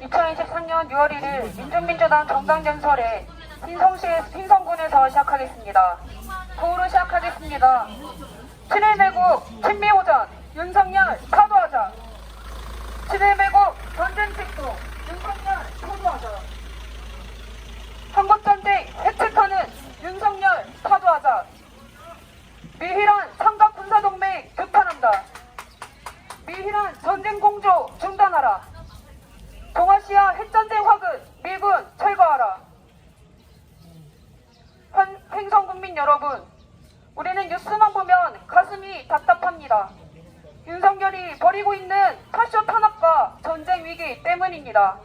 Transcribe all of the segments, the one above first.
2023년 6월 1일 민중민주당 정당 연설에 흰성시의 흰성군에서 시작하겠습니다. 구호로 시작하겠습니다. 친일 매국 친미오전 윤석열 사도하자. 친일 매국 전쟁 책도 윤석열 사도하자. 한국전쟁 해체하는 윤석열 사도하자. 미희란 삼각 군사동맹 규탄한다. 미희란 전쟁 공조 중단하라. 동아시아 핵전쟁 화근 미군 철거하라. 현, 행성국민 여러분, 우리는 뉴스만 보면 가슴이 답답합니다. 윤석열이 벌이고 있는 파쇼 탄압과 전쟁 위기 때문입니다.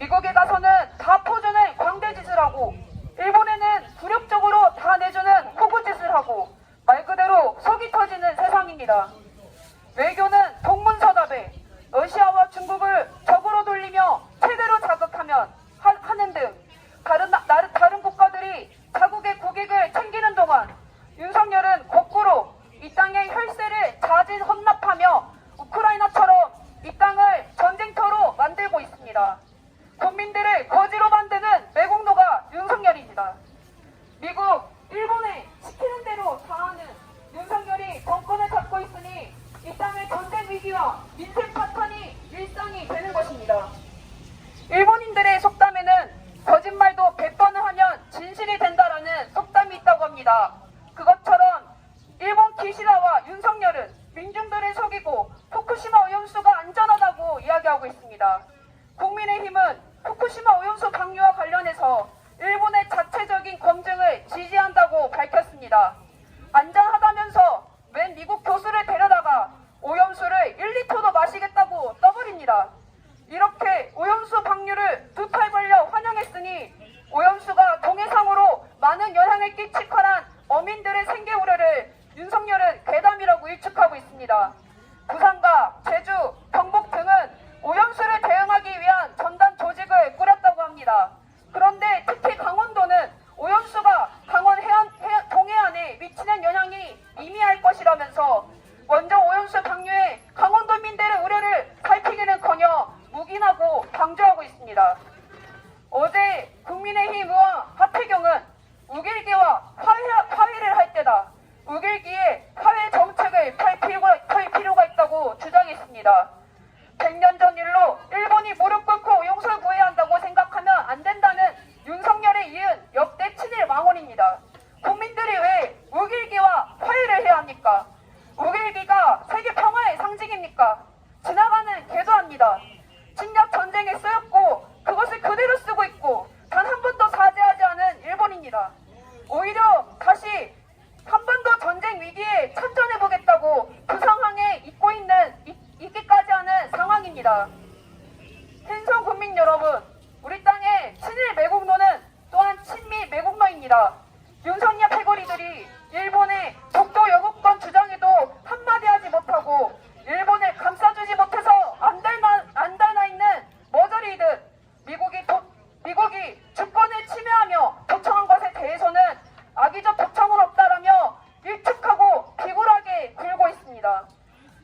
미국에 가서는 다 퍼주는 광대짓을 하고 일본에는 굴욕적으로 다 내주는 호구짓을 하고 말 그대로 속이 터지는 세상입니다. 외교는 동문서답에 러시아와 중국을 적으로 돌리며 최대로 자극하면 하, 하는 등 다른, 다른 국가들이 국익을 챙기는 동안 윤석열은 거꾸로 이 땅의 혈세를 자진 헌납하며 우크라이나처럼 이 땅을 전쟁터로 만들고 있습니다. 국민들을 거지로 만드는 매국노가 윤석열입니다. 미국, 일본에 시키는 대로 다하는 윤석열이 정권을 잡고 있으니 이 땅의 전쟁 위기와 민생 파탄이 일상이 되는 것입니다. 일본인들의 속담에는 거짓말도 100번을 하면 진실이 된다라는 속담이 있다고 합니다. 그것처럼 일본 기시다와 윤석열은 민중들을 속이고 후쿠시마 오염수가 안전하다고 이야기하고 있습니다. 국민의힘은 후쿠시마 오염수 방류와 관련해서 일본의 자체적인 검증을 지지한다고 밝혔습니다. 안전하다면서 웬 미국 교수를 데려다가 오염수를 1리터도 마시겠다고 떠버립니다. 이렇게 오염수 방류를 두 팔 벌려 환영했으니 오염수가 동해상으로 많은 영향을 끼칠 거란 어민들의 생계 우려를 윤석열은 괴담이라고 일축하고 있습니다. 부산과 제주, 경북 등은 오염수를 대응하기 위한 전담 조직을 꾸렸다고 합니다. 그런데 특히 강원도는 오염수가 강원 해안, 해안- 동해안에 미치는 영향이 미미할 것이라면서 원전 오염수 방류에 강원도민들의 우려를 살피기는커녕 묵인하고 방조하고 있습니다. 어제 국민의힘 의원 하태경은 우길기와 화해, 화해를 할 때다. 우길기에 화해 정책을 펼 필요가, 펼 필요가 있다고 주장했습니다. 100년 전 일로 일본이 무릎 꿇고 용서를 구해야 한다고 생각하면 안 된다는 윤석열에 이은 역대 친일 망언입니다. 국민들이 왜 우길기와 화해를 해야 합니까? 우길기가 세계 평화의 상징입니까? 지나가는 궤도합니다.侵略 전쟁에 쓰였고 그것을 그대로 쓰고 있고 단 한 번도 사죄하지 않은 일본입니다. 오히려 다시 한번더 전쟁 위기에 참전해 보겠다고 그 상황에 있고 있는 이- 있기까지 상황입니다. 행성 국민 여러분, 우리 땅의 친일 매국노는 또한 친미 매국노입니다. 윤석열 패거리들이 일본의 독도 여국권 주장에도 한마디 하지 못하고 일본을 감싸주지 못해서 안달나, 안달나 있는 머저리듯 미국이 도- 미국이 주권을 침해하며 도청한 것에 대해서는 악의적 도청은 없다라며 일축하고 비굴하게 굴고 있습니다.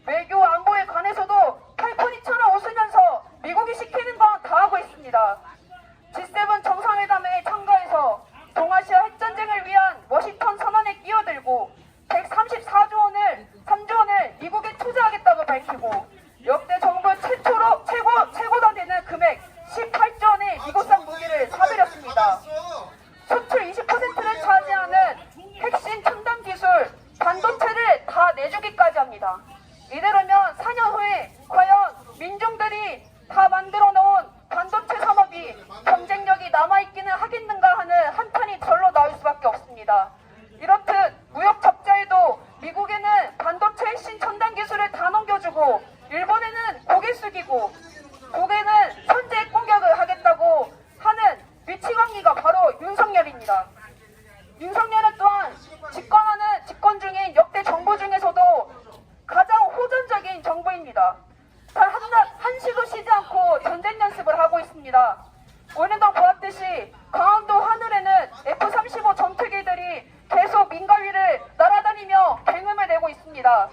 외교 안보에 관해서도 팔콘이처럼 웃으면서 미국이 시키는 건 다 하고 있습니다. G7 정상회담에 참가해서 동아시아 핵전쟁을 위한 워싱턴 선언에 끼어들고 134조 원을 3조 원을 미국에 밝히고 역대 정부 최초로 최고 최고가 되는 금액 18조 원의 미국산 무기를 사들였습니다. 수출 20%를 차지하는 핵심 첨단 기술 반도체를 다 내주기까지 합니다. 이대로면 4년 후에 과연 민중들이 다 만들어 놓은 반도체 산업이 경쟁력이 남아있기는 하겠는가 하는 한탄이 절로 나올 수밖에 없습니다. 이렇듯 무역 적자에도 미국에는 반도체 핵심 첨단 기술을 다 넘겨주고 일본에는 고개 숙이고 북에는 현재 공격을 하겠다고 하는 위치관계가 바로 윤석열입니다. 윤석열은 또한 집권하는 집권 중인 역대 정부 중에서도 가장 호전적인 정부입니다. 단 한, 날- 한시도 쉬지 않고 전쟁 연습을 하고 있습니다. 오늘도 보았듯이 강원도 하늘에는 F-35 전투기들이 계속 민가 위를 날아다니며 굉음을 내고 있습니다.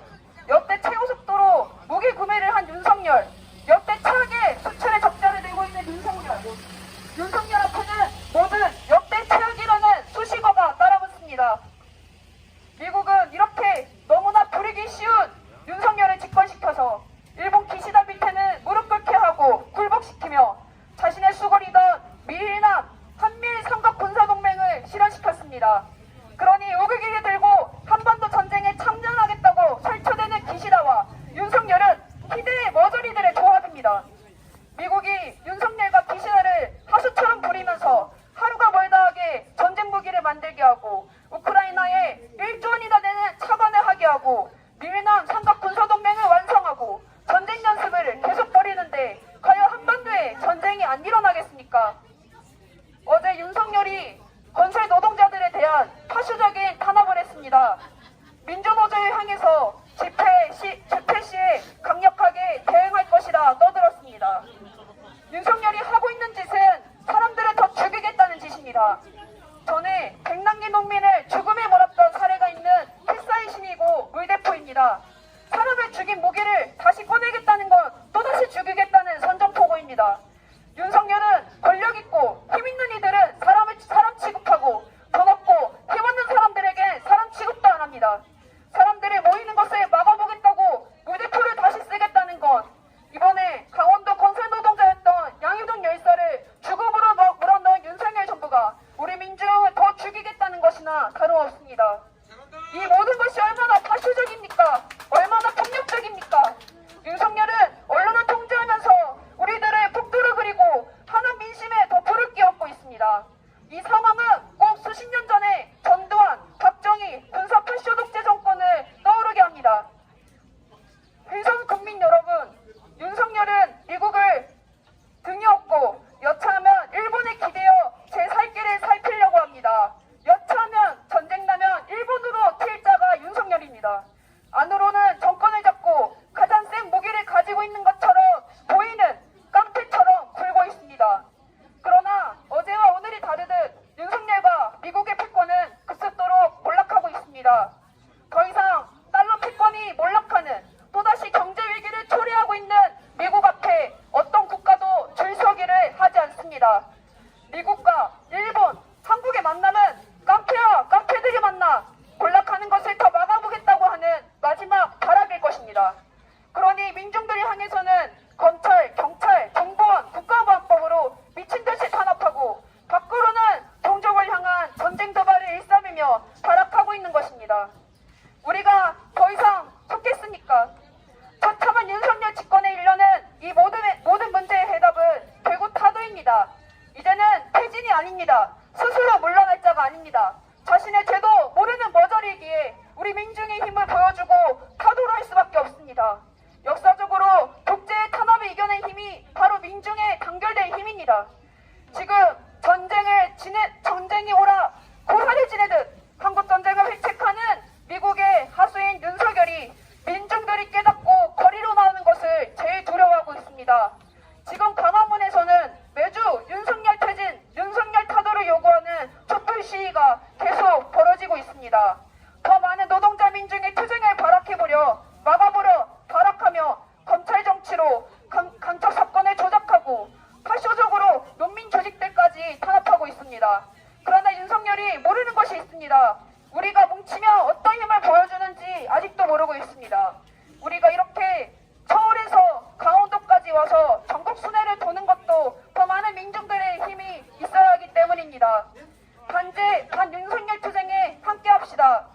있습니다. 미국이 윤석열과 피시아를 하수처럼 부리면서 하루가 멀다 하게 전쟁 무기를 만들게 하고 우크라이나에 1조 원이나 되는 차관을 하게 하고 미민한 삼각 군사동맹을 완성하고 전쟁 연습을 계속 벌이는데 과연 한반도에 전쟁이 안 일어나겠습니까? 어제 윤석열이 건설 노동자들에 대한 파수적인 탄압을 했습니다. 민주노조에 향해서 집회 시, 집회 시에 강력하게 대응할 것이라 떠들었습니다. 윤석열이 하고 있는 짓은 사람들을 더 죽이겠다는 짓입니다. 전에 백남기 농민을 죽음에 몰았던 사례가 있는 필사의 신이고 물대포입니다. 사람을 죽인 무기를 다시 꺼내겠다는 건 또다시 죽이겠다는 선전포고입니다. 윤석열은 권력 있고 힘 있는 이들은 사람을 사람 취급하고 돈 없고 힘 없는 사람들에게 사람 취급도 안 합니다. Kasi 진해 전쟁이 오라. 고사를 지내듯 한국 전쟁을 획책하는 미국의 하수인 윤석열이 그러나 윤석열이 모르는 것이 있습니다. 우리가 뭉치면 어떤 힘을 보여주는지 아직도 모르고 있습니다. 우리가 이렇게 서울에서 강원도까지 와서 전국 순회를 도는 것도 더 많은 민중들의 힘이 있어야 하기 때문입니다. 반제 반 윤석열 투쟁에 함께합시다.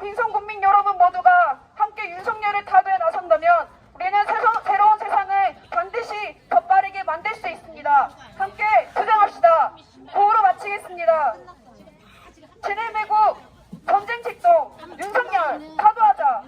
민성 국민 여러분 모두가 함께 윤석열을 타도에 나선다면 우리는 세서, 새로운 세상을 반드시 더 빠르게 만들 수 있습니다. 함께 투쟁합시다. 보호 마치겠습니다. 진해매국 전쟁 직동 윤석열 사도하자